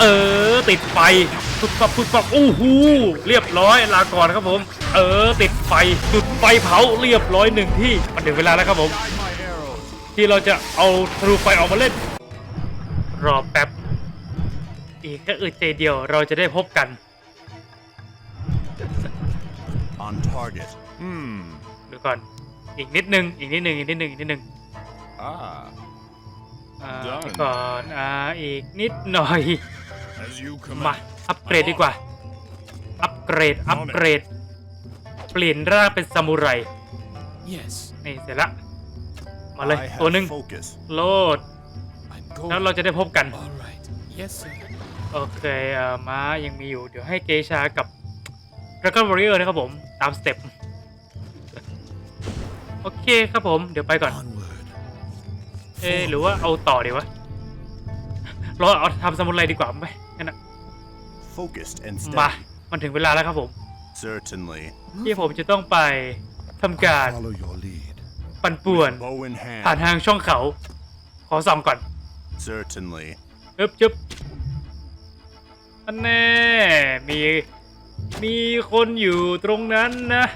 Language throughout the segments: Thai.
เออ ติดไฟพุดปับพุดปับโอ้โหเรียบร้อยลาก่อนครับผม เออ ติดไฟจุดไฟเผาเรียบร้อยหนึ่งที่มันถึงเวลาแล้วครับผม ที่เราจะเอาทะลุไฟออกมาเล่น รอแป๊บ อีกแค่อึดใจเดียวเราจะได้พบกัน On target. Hmm. เดี๋ยวก่อนอีกนิดนึงอีกนิดนึงอีกนิดนึงอีกนิดนึง Ah. อ่า Done เดี๋ยวก่อนอ่าอีกนิดหน่อย As you มา command. อัปเกรดดีกว่า อัปเกรด อัปเกรด เปลี่ยนร่างเป็นซามูไร Yes, นี่เสร็จละ มาเลย I have ตัวหนึ่ง focus. โลด I'm แล้ว going. เราจะได้พบกัน All right. Yes, sir. โอเคเอ่อม้ายังมีอยู่ เดี๋ยวให้เกชากับ Dragon Warrior นะครับผม ตามสเต็ป โอเคครับผม เดี๋ยวไปก่อน Onward. เอะหรือว่าเอาต่อดีวะรอเอาทำสมุนไรดีกว่าไหมงั้นนะ Focused and มา steady. มันถึงเวลาแล้วครับผม Certainly. ที่ผมจะต้องไปทำการ Follow your lead. ปั่นป่วน Bow in ผ่าน hand. ทางช่องเขา ขอส่องก่อน Certainly. จึ๊บจึ๊บอันแน่มีมีคนอยู่ตรงนั้นนะ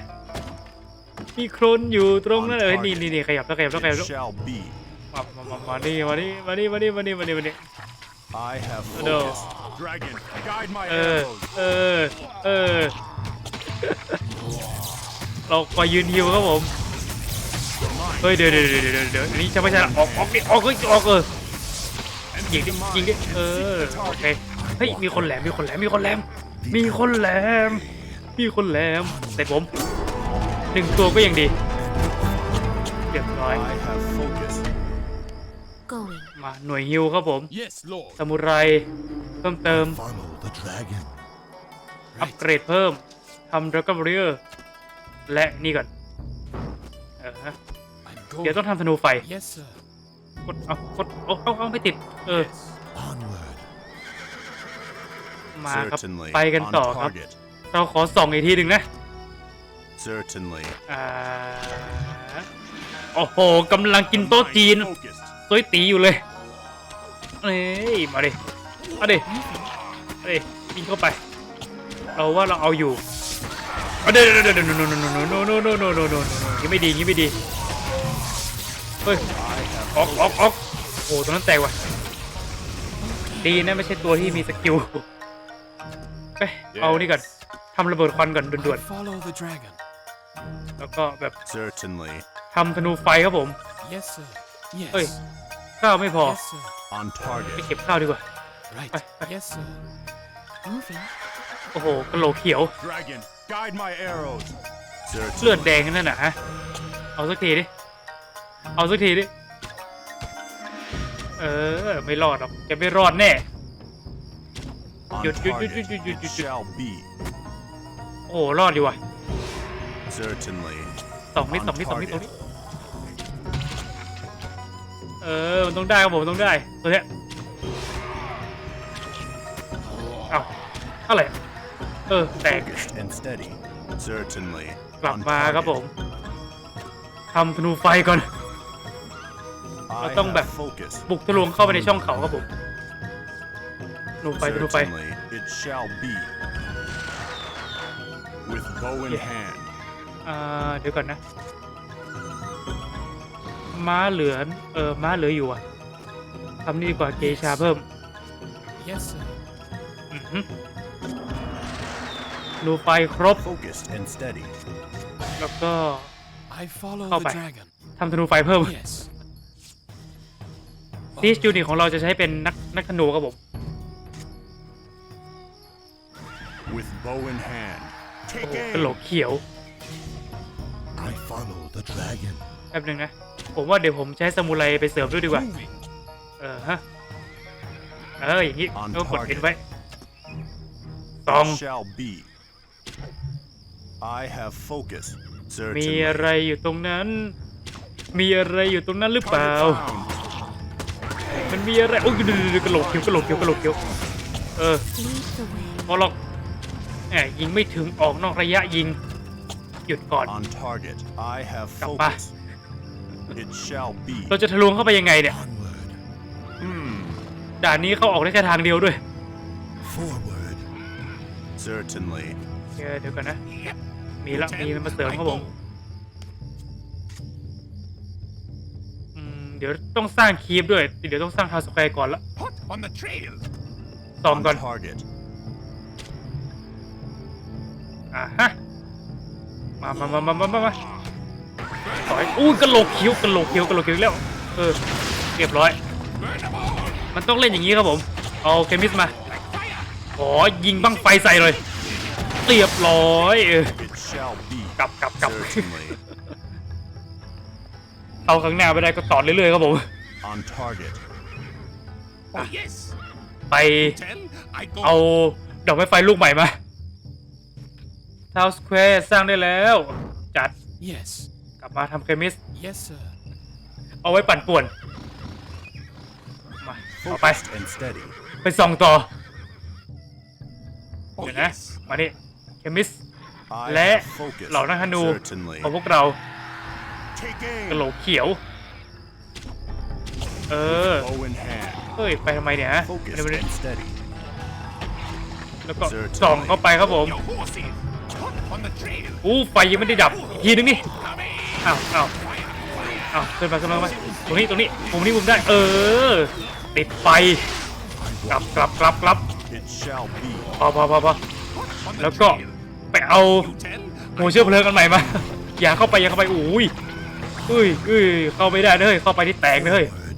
มีคนอยู่ตรงนั้นเอ้ยนี่นี่นี่ขยับแล้วขยับแล้วขยับ It แล้ว shall be. มามามามานี่มานี่มานี่มานี่มานี่มานี่มานี่ I have No. focus. Dragon, guide my เออ arrows. เออ เออ เราคอยยืนฮิวครับผม เฮ้ยเดี๋ยวเดี๋ยวเดี๋ยวเดี๋ยวเดี๋ยวอันนี้จะไม่ใช่ละออกออกดิออกเฮ้ยออกเออ ยิงดิยิงดิเออโอเคเฮ้ย มีคนแหลม มีคนแหลม มีคนแหลม มีคนแหลม มีคนแหลมเสร็จผมหนึ่งตัวก็ยังดีเรียบร้อย I have focus. Going. มาหน่วยฮิวครับผม Yes, Lord. ซามูไร เพิ่มเติม Follow the dragon. อัปเกรดเพิ่มทำดราก้อนบริเออร์และนี่ก่อนเออฮะ I'm เดี๋ยว going. ต้องทำธนูไฟ Yes, sir. กดเอากดเอาเอาเอาไม่ติด เออ Yes. Onward. มาครับ Certainly. ไปกัน On ต่อครับ target. เราขอส่องอีกทีหนึ่งนะ Certainly. อ่าโอ้โหกำลังกินโต๊ะจีน Focused. สวยตีอยู่เลย เอ้ย มาดิ มาดิมาดิยิงเข้าไปเราว่าเราเอาอยู่เอาเดี๋ยวเดี๋ยวเดี๋ยวเดี๋ยวโนโนโนโนโนโนโนโนโนโนโนยิงไม่ดียิงไม่ดีเฮ้ยออกออกออกโอ้ตัวนั้นแตกว่ะดีนะไม่ใช่ตัวที่มีสกิลไปเอานี่ก่อนทำระเบิดควันก่อนด่วนๆแล้วก็แบบ Certainly. ทำธนูไฟครับผม Yes, sir. เฮ้ยข้าวไม่พอไปเก็บข้าวดีกว่า Right. Bye, bye. Yes, sir. Moving. โอ้โหกระโหลกเขียว Dragon, guide my arrows. เลือด Certainly. แดงนั่นน่ะฮะ เอาสักทีดิ เอาสักทีดิ เออ ไม่รอดหรอกจะไม่รอดแน่ On Yut, yut, yut, target. yut, yut, yut, It yut. shall be. โอ้โหรอดดีว่ะ Certainly. สองนิดสองนิดสองนิดสองนิดเออ มันต้องได้ครับผมมันต้องได้ ตัวเนี้ย อะไรอะเออแตก Focused and steady. Certainly. กลับ On มาครับผมทำธนูไฟก่อน I เราต้องแบบ have focus. บุกทะลวงเข้าไปในช่องเขาครับผมธนูไฟธนูไฟ Certainly. It shall be. With bow in Yeah. hand. อ่าเดี๋ยวก่อนนะ ม้าเหลือเออม้าเหลืออยู่อะทำนี่ดีกว่าเกชาเพิ่ม Yes, sir. อือหือ ธนูไฟครบ Focused and steady. แล้วก็ I follow เข้า the ไป dragon. ทำธนูไฟเพิ่ม Yes. ซีสยูนิตของเราจะใช้เป็นนักนักธนูครับผม With bow in hand. โอ้ Take โหกระโหล aim. กเขียว I follow the dragon. แป๊บนึงนะ ผมว่าเดี๋ยวผมจะใช้ซามูไรไปเสริมด้วยดีกว่า Moving. เออฮะ เอออย่างนี้ On แล้วกด target เอ็นไว้สอง It shall be. I have focus. มี Certainly. อะไรอยู่ตรงนั้น มีอะไรอยู่ตรงนั้นหรือเปล่า Target found. มันมีอะไร โอ้ยดูดูดูกระโหลกเขียวกระโหลกเขียวกระโหลกเขียว เออ Lead the way. พอหรอกแหมยิงไม่ถึงออกนอกระยะยิง หยุดก่อน On target. I have กลับมา focus. It shall be. เราจะทะลวงเข้าไปยังไงเนี่ย Onward. Hmm. ด่านนี้เข้าออกได้แค่ทางเดียวด้วย Forward. Certainly. เดี๋ยวเดี๋ยวก่อนนะ มีละมีมันมาเสริมครับผมอืมเดี๋ยวต้องสร้างคีบด้วย เดี๋ยวต้องสร้างทาวน์สแควร์ก่อนละ Hot on the trail. ซ้อม On ก่อน target. อะฮะ มามามามามามามาต่อยอุ้ยกระโหลกคิ้วกระโหลกคิ้วกระโหลกคิ้วอีกแล้ว เออ เรียบร้อย มันต้องเล่นอย่างนี้ครับผม เอาเคมิสมาขอยิงบั้งไฟใส่เลย เรียบร้อยเออ It shall be. กลับกลับกลับ Certainly. เอาข้างหน้าไม่ได้ก็ต่อเรื่อยๆครับผม On target. Oh, yes. ไป Tell, I go. เอาดอกไม้ไฟลูกใหม่มาทาวน์สแควร์สร้างได้แล้ว จัด Yes. กลับมาทำเคมิส Yes, sir. เอาไว้ปั่นป่วน มาต่อไป Focused and steady. ไปส่องต่อ Oh, เดี๋ยวนะ yes. มานี่ เคมิส I และ have focus. เหล่านักธนู Certainly. ของพวกเรา Take กระโหล aim. กเขียว เออ Bow in hand. เฮ้ย ไปทำไมเนี่ยฮะ Focused เดี๋ยวๆ and steady. แล้วก็ส่องเข้าไปครับผม Your horses. Hot on the trail. อู้ไฟยังไม่ได้ดับอีกทีนึงนี่ Come in. อ้าวอ้าวอ้าวขึ้นมาขึ้นมาขึ้นมาตรงนี้ตรงนี้มุมนี้มุมได้เออ ติดไฟกลับกลับกลับกลับ It shall be. พอพอพอพอ On the แล้วก็ trail. ไป เอา You tell, หัวเชื้อเพลิงกันใหม่มา อย่าเข้าไปอย่าเข้าไปอุ้ยอุ้ยอุ้ยเข้าไม่ได้นะเฮ้ยเข้าไปที่แตกนะเฮ้ย Forward.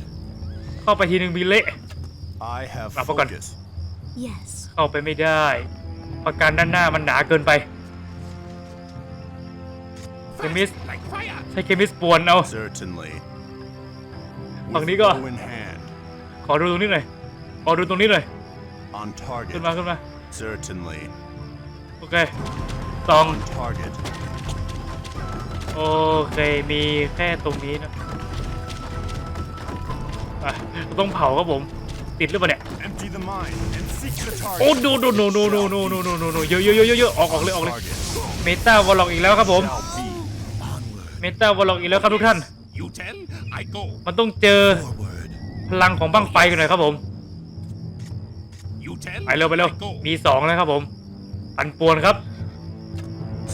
เข้าไปทีนึงมีเละ I have Nah, pagod. focus. Yes. เข้าไปไม่ได้ ประกันด้านหน้ามันหนาเกินไปเคมิส like fire. ใช้เคมิสปวนเอา Certainly. Bằng With đi cơ. bow in hand. ขอดูตรงนี้หน่อยขอดูตรงนี้หน่อย On ขึ้ target. นมาขึ้นมา Certainly. โอเค ตอง On target. โอเคมีแค่ตรงนี้นะอะต้องเผาครับผม ติดหรือเปล่าเนี่ย Empty the mine and seek the โอ้ target. โนโนโนโนโนโนโนโนโนโนเยอะเยอะเยอะเยอะเยอะออกออกเลยออกเลย Target. เมตาวอลล็อกอีกแล้วครับผม Shall be. Onward. เมตาวอลล็อกอีกแล้วครับทุกท่าน You tell, I go. มันต้องเจอ Forward. พลังของบั้งไฟกันหน่อยครับผม You tell, ไปเร็วไปเร็ว I go. มีสองแล้วครับผม ปั่นป่วนครับ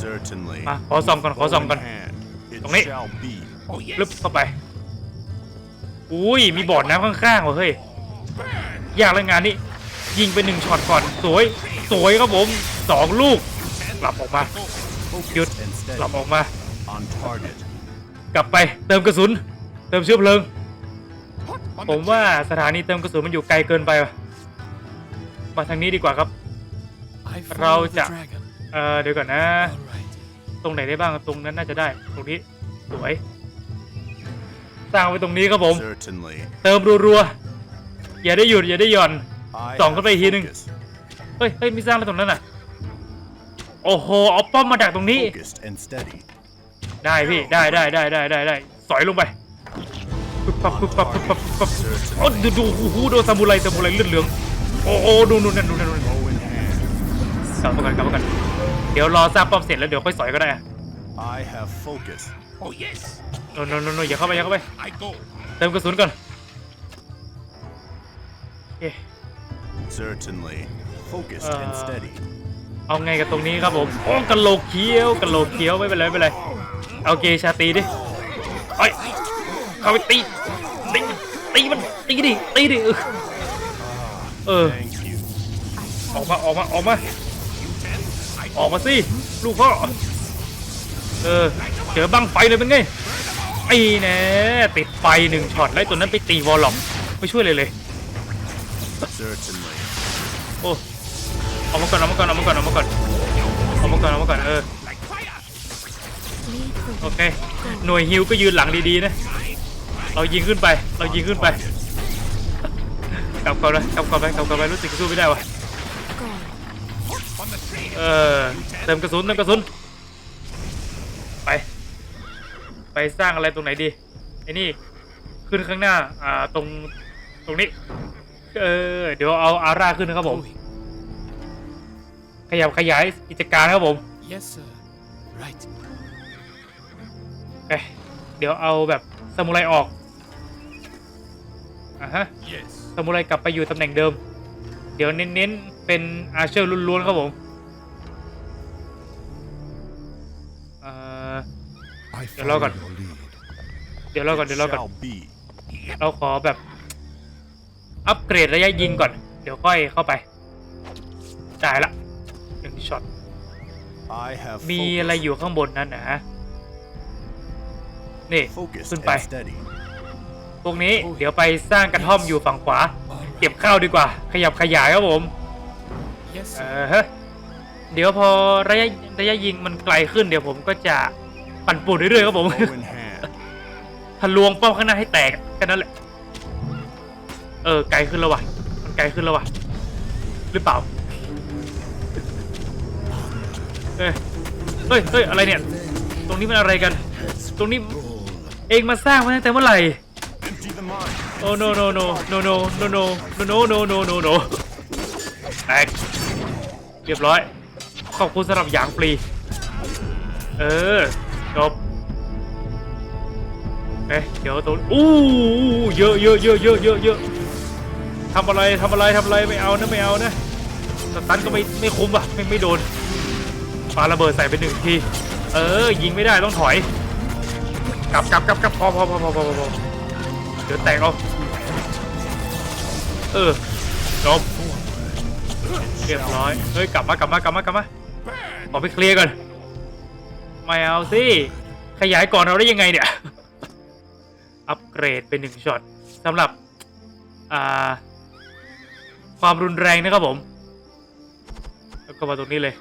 Certainly. มาขอส่องก่อนขอ Bow ส่อง in ก่อน hand. It Tông đi. shall be. Oh, yes. ลึบเข้าไป อุ้ยมีบ่อน้ำข้างๆว่ะเฮ้ย ยากแล้วงานนี้ ยิงไปหนึ่งช็อตก่อน สวย สวยครับผมสองลูก กลับออกมา หยุด Focused and กลับ steady. ออกมา On target. กลับไป เติมกระสุน เติมเชื้อเพลิง Hot on ผม the ว่า trail. สถานีเติมกระสุนมันอยู่ไกลเกินไปว่ะมาทางนี้ดีกว่าครับ I Rau follow the chả. Dragon. เออเดี๋ยวก่อนนะ All right. ตรงไหนได้บ้างตรงนั้นน่าจะได้ ตรงนี้ สวย สร้างไว้ตรงนี้ครับผม Certainly. เติมรัวๆ อย่าได้หยุดอย่าได้หย่อน I Tổng have có đây hiên đi. focus. เฮ้ยเฮ้ยมีสร้างอะไรตรงนั้นอะ โอ้โหเอาป้อมมาดักตรงนี้ Focused and steady. ได้พี่ได้ได้ได้ได้ได้ได้สอยลงไปปึ๊บปั๊บปึ๊บปั๊บปึ๊บปั๊บปึ๊บปั๊บโอ้ดูดูโอ้โหโดนซามูไรซามูไรเลือดเหลืองโอ้โหดูดูนั่นดูนั่นดูนั่น Bow in hand. กลับมากันกลับมากัน เดี๋ยวรอสร้างป้อมเสร็จแล้วเดี๋ยวค่อยสอยก็ได้อะ I have focus. Oh, yes. โนโนโนโนอย่าเข้าไปอย่าเข้าไป I go. เติมกระสุนก่อนเอ๊ะ Certainly. Focused and Uh, steady. เอาไงกับตรงนี้ครับผมโอ้กะโหลกเขียวกะโหลกเขียวไม่เป็นไรไม่เป็นไรเอาเกชาตีดิเอ้ยเข้าไปตีตีตีมันตีดิตีดิเออเออ Thank you. ออกมาออกมาออกมา ออกมาสิลูกพ่อเออเจอบังไฟเลยเป็นไงไอ้แน่ติดไฟหนึ่งช็อตแล้วตัวนั้นไปตีวอลล็อกไม่ช่วยเลยเลยโอ้เอามาก่อนเอามาก่อนเอามาก่อนเอามาก่อนเอามาก่อนเอามาก่อนเออโอเคหน่วยฮิวก็ยืนหลังดีๆนะเรายิงขึ้นไป เรายิงขึ้นไปกลับก่อนเลยกลับก่อนไปกลับก่อนไปรู้สึกสู้ไม่ได้วะ เออเติมกระสุนเติมกระสุนไป ไปสร้างอะไรตรงไหนดีไอ้นี่ขึ้นข้างหน้า อ่าตรงตรงนี้ เออ เดี๋ยวเอาอาร่าขึ้นนะครับผม Going. ขยับขยายกิจการครับผม Yes, sir. Right. เอ้ยเดี๋ยวเอาแบบสมุไรออกอะฮะ Yes. สมุไรกลับไปอยู่ตำแหน่งเดิม เดี๋ยวเน้นเป็นอาเชอร์ล้วนๆครับผม I You're welcome. follow your lead. เดี๋ยวเราก่อน It เดี๋ยวเราก่อน shall be. เราขอแบบ อัปเกรดระยะยิงก่อน เดี๋ยวค่อยเข้าไปจ่ายละหนึ่งช็อต I have มีอะไร focused, อยู่ข้างบนนั้นนะฮะนี่ focused ขึ้นไป and steady. พวกนี้เดี๋ยวไปสร้างกระท่อมอยู่ฝั่งขวา เก็บข้าวดีกว่า ขยับขยายครับผม Yes, เอ sir. อฮะเดี๋ยวพอระยะระยะยิงมันไกลขึ้นเดี๋ยวผมก็จะ ปั่นปูดเรื่อยๆครับผม Bow in hand. ทะลวงเป้าข้างหน้าให้แตกแค่นั้นแหละ เออ ไกลขึ้นแล้ววะมันไกลขึ้นแล้ววะหรือเปล่า เอ้ยเฮ้ยเฮ้ยอะไรเนี่ย ตรงนี้มันอะไรกัน ตรงนี้ เองมาสร้างมาตั้งแต่เมื่อไหร่ Empty the mind. โอ้ no no no no no no no no no no no no no แตกเรียบร้อย ขอบคุณสำหรับหยางฟรี เออ จบเอ๊ะเดี๋ยวตัวอู้เยอะเยอะเยอะเยอะเยอะเยอะทำอะไรทำอะไรทำอะไรไม่เอานะไม่เอานะสตันก็ไม่ไม่คุ้มอะไม่ไม่โดนปาระเบิดใส่ไปหนึ่งทีเออ ยิงไม่ได้ต้องถอย กลับกลับกลับกลับพอพอพอพอพอพอเดี๋ยวแตกเอาเออจบเรียบร้อยเฮ้ยกลับมากลับมากลับมากลับมาขอไปเคลียร์ก่อน ไม่เอาสิ ขยายก่อนเราได้ยังไงเนี่ย อัปเกรดเป็นหนึ่งช็อตสำหรับอ่าความรุนแรงนะครับผม แล้วก็มาตรงนี้เลย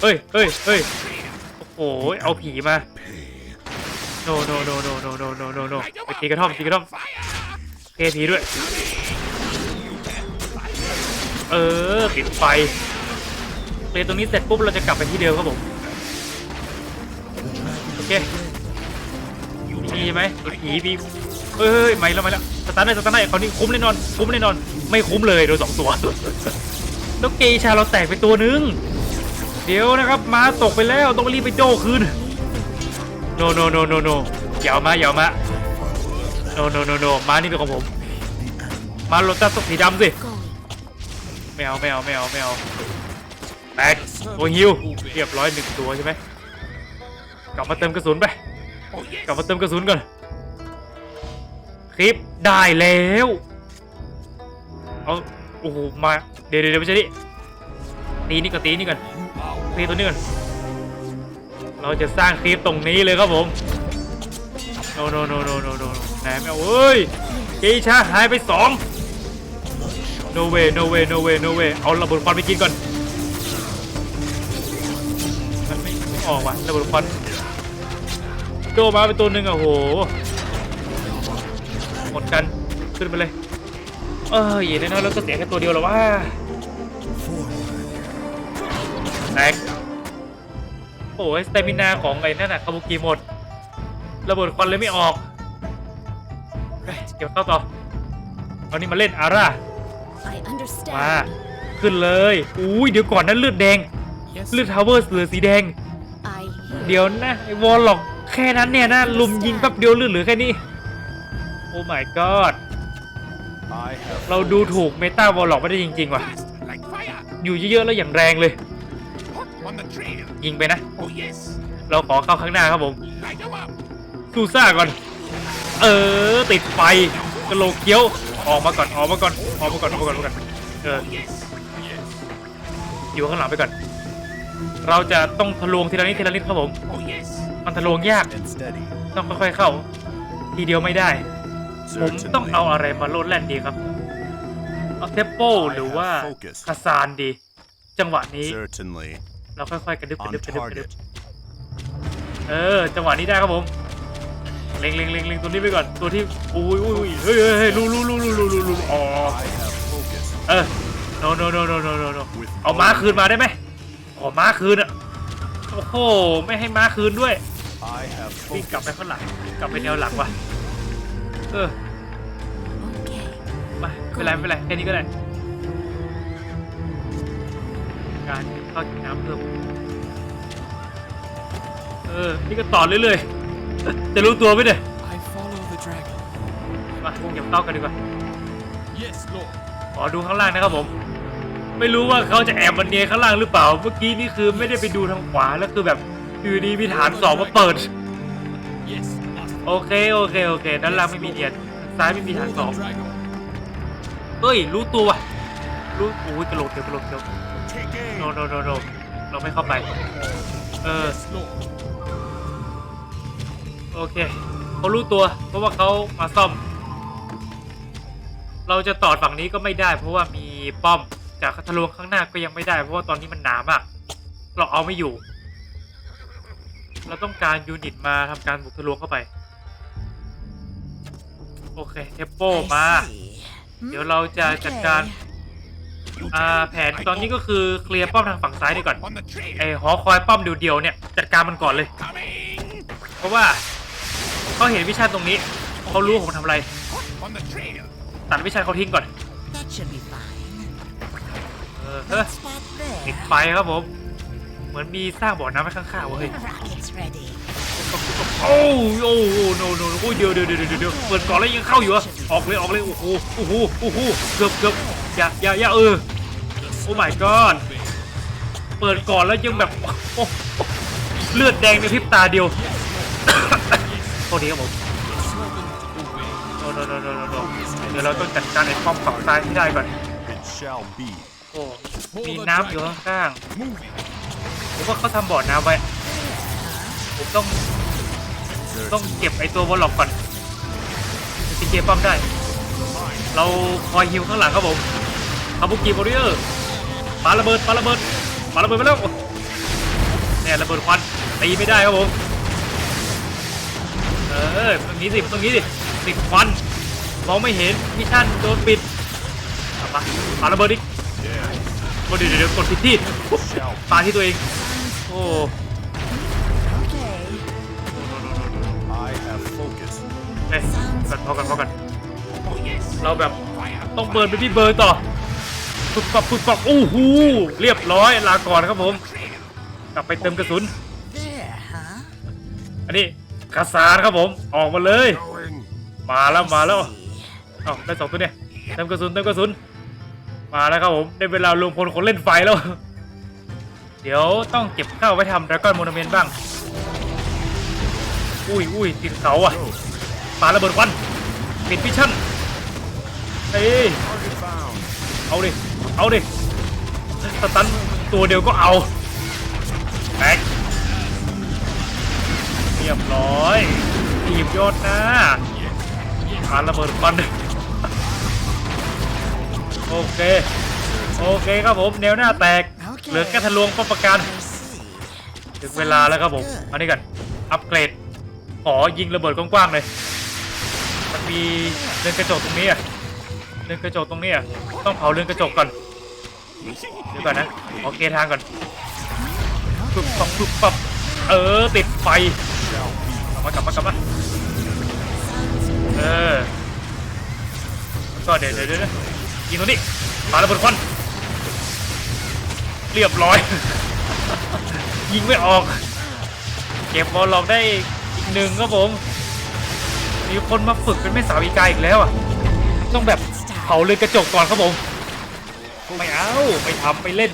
เฮ้ยเฮ้ยเฮ้ยโอ้โห เอาผีมา โนโนโนโนโนโนโนโนโนไปตีกระท่อมตีกระท่อมเทผีด้วย เออ ปิดไฟ เตะตรงนี้เสร็จปุ๊บเราจะกลับไปที่เดิมครับผมโอเคมีไหมไอ้ผีผีเฮ้ยไม่แล้วไม่แล้วสตาร์ทได้สตาร์ทได้คราวนี้คุ้มแน่นอน คุ้มแน่นอน ไม่คุ้มเลยโดนสองตัวแล้วเกชาเราแตกไปตัวนึง เดี๋ยวนะครับม้าตกไปแล้วต้องรีบไปโจ้คืนโนโนโนโนโนอย่าเอามาอย่าเอามาโนโนโนโนม้านี่เป็นของผม มาโรตัสสีดำสิไม่เอาไม่เอาไม่เอาไม่เอา แตกตัวฮิวเรียบร้อยหนึ่งตัวใช่ไหมกลับมาเติมกระสุนไปกลับมาเติมกระสุนก่อนคลิปได้แล้วเอาโอ้โหมาเดี๋ยวเดี๋ยวเดี๋ยวไม่ใช่นี่ตีนี่ก่อนตีนี่ก่อนตีตัวนี้ก่อนเราจะสร้างคลิปตรงนี้เลยครับผมโนโนโนโนโนโนไหนไม่เอ้ยเกชาหายไปสอง no way no way no way no way เอาระเบิดควันไปกินก่อน ออกว่ะระเบิดควันโจมาเป็นตัวหนึ่งอะโหหมดกันขึ้นไปเลยเอออย่าแน่นอนแล้วก็เสียแค่ตัวเดียวหรอวะแตกโอ้ยสเตมินาของไอ้นั่นน่ะคาบุกิหมด ระเบิดควันเลยไม่ออกเฮ้ยเก็บเข้าต่อเอานี่มาเล่นอาร่ามาขึ้นเลยอุ้ยเดี๋ยวก่อนนั้นเลือดแดง Yes, เลือดทาวเวอร์เหลือสีแดง เดี๋ยวนะไอ้วอลล็อกแค่นั้นเนี่ยนะลุมยิงแป๊บเดียวเลือดเหลือแค่นี้ โอ้ my god เราดูถูกเมตาวอลล็อกไม่ได้จริงๆว่ะ อยู่เยอะๆแล้วอย่างแรงเลย ยิงไปนะ เราขอเข้าข้างหน้าครับผมซูซ่าก่อน เออติดไฟกระโหลกเคี้ยวออกมาก่อนออกมาก่อนออกมาก่อนออกมาก่อนออกมาก่อนเอออยู่ข้างหลังไปก่อน เราจะต้องทะลวงทีละนิดทีละนิดครับผม Oh, yes. มันทะลวงยาก and steady. ต้องค่อยๆเข้า ทีเดียวไม่ได้ ผมต้อง Certainly. เอาอะไรมาโลดแล่นดีครับ เอาเทปโปหรือว่าคาซานดี จังหวะนี้ Certainly. เราค่อยๆกระดึบกระ On ดึบกระดึบกระดึบ target. เออ จังหวะนี้ได้ครับผม เล็งเล็งเล็งเล็งตัวนี้ไปก่อน ตัวที่อุ้ยอุ้ยอุ้ยเฮ้ยเฮ้ยเฮ้ยรู้รู้รู้รู้รู้รู้รู้อ๋อ I have focused. เออ no no no no no no no เอาม้าคืนมาได้ไหม ขอม้าคืนอะโอ้โห ไม่ให้ม้าคืนด้วย I have วิ่งกลับ focused. ไปข้างหลัง กลับไปแนวหลังว่ะ เออ Okay. มาไม่เป็นไรไม่เป็นไรแค่นี้ก็ได้ การเข้ากินน้ำเพิ่มเออ นี่ก็ต่อเรื่อยๆ จะรู้ตัวไหมเนี่ย I follow the dragon. มาเก็บเข้ากันดีกว่า Yes, Yes, Lord. ขอดูข้างล่างนะครับผม ไม่รู้ว่าเขาจะแอบมันเนียข้างล่างหรือเปล่า เมื่อกี้นี่คือไม่ได้ไปดูทางขวาแล้วคือแบบอยู่ดีมีฐานสองมาเปิด โอเคโอเคโอเคด้านล่างไม่มีเนียนซ้ายไม่มีฐานสองเฮ้ยรู้ตัวว่ะรู้โอ้ยกระโหลกเดี๋ยวกระโหลกเดี๋ยวโนโนโนโนเราไม่เข้าไป เออโอเคเขารู้ตัว เพราะว่าเขามาซ่อม เราจะต่อฝั่งนี้ก็ไม่ได้ เพราะว่ามีป้อม จากทะลวงข้างหน้าก็ยังไม่ได้ เพราะว่าตอนนี้มันหนามาก เราเอาไม่อยู่ เราต้องการยูนิตมาทำการบุกทะลวงเข้าไป โอเคเทปโปมา เดี๋ยวเราจะจัดการอ่าแผนตอนนี้ก็คือเคลียร์ป้อมทางฝั่งซ้ายนี่ก่อน On the trail. ไอหอคอยป้อมเดียวๆเนี่ยจัดการมันก่อนเลย Coming. เพราะว่าเขาเห็นวิชาตรงนี้เขารู้ว่าผมทำอะไร On the trail. ตัดวิชาเขาทิ้งก่อน เออเฮ้ย Spot ติด there. ไฟครับผม เหมือนมีสร้างบ่อน้ำไว้ข้างๆเว้ย Rockets ready. โอ้โอ้โอ้โนโนโอ้เดี๋ยวเดี๋ยวเดี๋ยวเดี๋ยวเดี๋ยวเปิดก่อนแล้วยังเข้าอยู่เหรอะออกเลยออกเลยโอ้โหโอ้โหโอ้โหเกือบเกือบอย่าอย่าอย่าเออโอ้ my god เปิดก่อนแล้วยังแบบโอ้เลือดแดงในพริบตาเดียวโทษทีครับผมโนโนโนโนโนเดี๋ยวเราต้องจัดการไอ้ป้อมฝั่งซ้ายให้ได้ก่อน It shall be. โอ้มีน้ำอยู่ข้างๆ Moving. ผมว่าเขาทำบ่อน้ำไว้ ผมต้อง ต้องเก็บไอตัววอลล็อกก่อนจะเก็บป้อมได้ เราคอยฮิวข้างหลังครับผมคาบุกิบอริเออร์ปาระเบิดปาระเบิดปาระเบิดไปแล้วเนี่ยระเบิดควันตีไม่ได้ครับผมเออตรงนี้สิตรงนี้สิติดควันมองไม่เห็นมิชชั่นโดนปิดเอาปะปาระเบิดอีก Yeah. โอ้เดี๋ยวเดี๋ยวกดผิดที่ปาที่ตัวเอง โอ้เอ้ยกันพอกันพอกันเราแบบต้องเบิร์นไปที่เบิร์นต่อปุ๊บปับปุ๊บปับโอ้โหเรียบร้อยลาก่อนครับผม กลับไปเติมกระสุน อันนี้คาซานครับผม ออกมาเลย มาแล้วมาแล้ว เอาได้สองตัวเนี่ยเติมกระสุนเติมกระสุน มาแล้วครับผมได้เวลารวมพลคนเล่นไฟแล้ว เดี๋ยวต้องเก็บข้าวไว้ทำดราก้อนโมนาเมนต์บ้าง อุ้ยอุ้ยติดเสาอะปาระเบิดควันปิดพิชชั่นเอ้ยเอาดิ เอาดิสตันตัวเดียวก็เอาแบกเรียบร้อยทีบยอดน้าปาระเบิดควัน โอเค โอเคครับผมแนวหน้าแตก เหลือแค่ทะลวงป้อมประการ I see. ถึงเวลาแล้วครับผม อันนี้กันอัปเกรด ขอยิงระเบิดกว้างๆเลย มันมีเรือนกระจกตรงนี้อะ เรือนกระจกตรงนี้อะ ต้องเผาเรือนกระจกก่อน เดี๋ยวก่อนนะขอเกยร์ทางก่อนปุ๊บปับปุ๊บปับเออ ติดไฟกลับมากลับมากลับมาเออแล้วก็เดี๋ยวเดี๋ยวเดี๋ยว ยิงตรงนี้ปาระเบิดควันเรียบร้อย ยิงไม่ออก เก็บบอลลอกได้อีกหนึ่งครับผม มีคนมาฝึกเป็นแม่สาวอีกาอีกแล้วอะ ต้องแบบเผาเลยกระจกก่อนครับผม ไม่เอาไม่ทำไปเล่น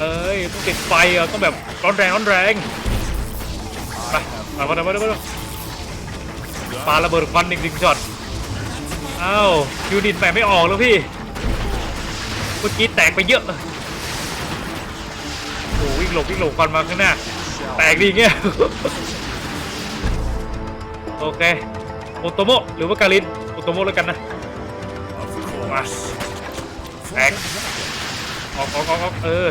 เอ้ยต้องติดไฟอะต้องแบบร้อนแรงร้อนแรงไปมามามามามามาปาระเบิดควันอีกหนึ่งช็อต อ้าวยูนิตแปะไม่ออกแล้วพี่ เมื่อกี้แตกไปเยอะโอ้วิ่งหลบวิ่งหลบควันมาข้างหน้า แตกดีเงี้ย โอเค โอโตโมะหรือว่าการิน โอโตโมะแล้วกันนะ Of มา course. แตกออกออกออกออกเออ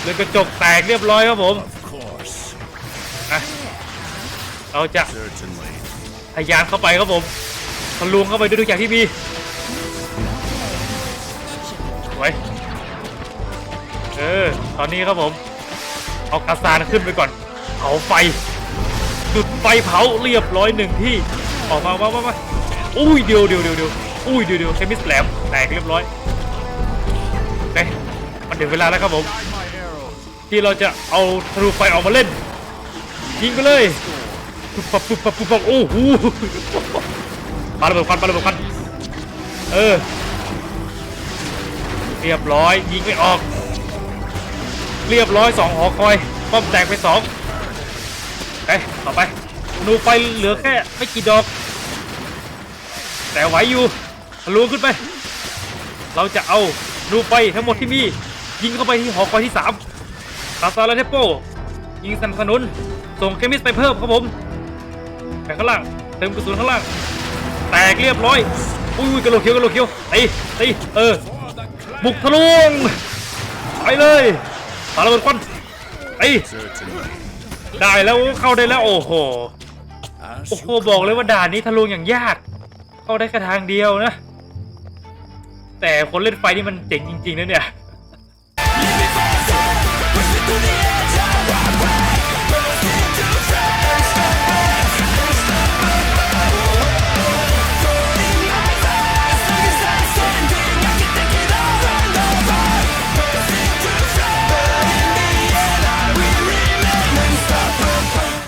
เรือนกระจกแตกเรียบร้อยครับผม Of course. อะเราจะ Certainly. ทะยานเข้าไปครับผมทะลวงเข้าไปด้วยทุกอย่างที่มีสวยเออตอนนี้ครับผม เอากาซานขึ้นไปก่อนเผาไฟจุดไฟเผาเรียบร้อยหนึ่งที่ออกมามามามาอุ้ยเดียวเดียวเดียวเดียวอุ้ยเดียวเดียวเคมิสแหลมแตกเรียบร้อยเอ๊ะมันถึงเวลาแล้วครับผม ที่เราจะเอาธนูไฟออกมาเล่นยิงไปเลย ปุ๊บปับปุ๊บปับปุ๊บปับโอ้โหปาระเบิดควันปาระเบิดควันเออเรียบร้อยยิงไม่ออก เรียบร้อยสองหอคอยป้อมแตกไปสองไปต่อไปธนูไฟเหลือแค่ไม่กี่ดอก แต่ไหวอยู่ทะลุขึ้นไป เราจะเอาธนูไฟทั้งหมดที่มี ยิงเข้าไปที่หอคอยที่สามตาซาลาเทโปยิงสนับสนุนส่งเคมิสไปเพิ่มครับผม ไปข้างล่างเติมกระสุนข้างล่าง แตกเรียบร้อยอุ้ยกระโหลกเขียวกระโหลกเขียวตีตีเออบุกทะลวงไปเลยปาระเบิดควันไอ้ได้แล้วเข้าได้แล้วโอ้โหโอ้โหบอกเลยว่าด่านนี้ทะลวงอย่างยาก เข้าได้แค่ทางเดียวนะ แต่คนเล่นไฟนี่มันเจ๋งจริงๆนะเนี่ย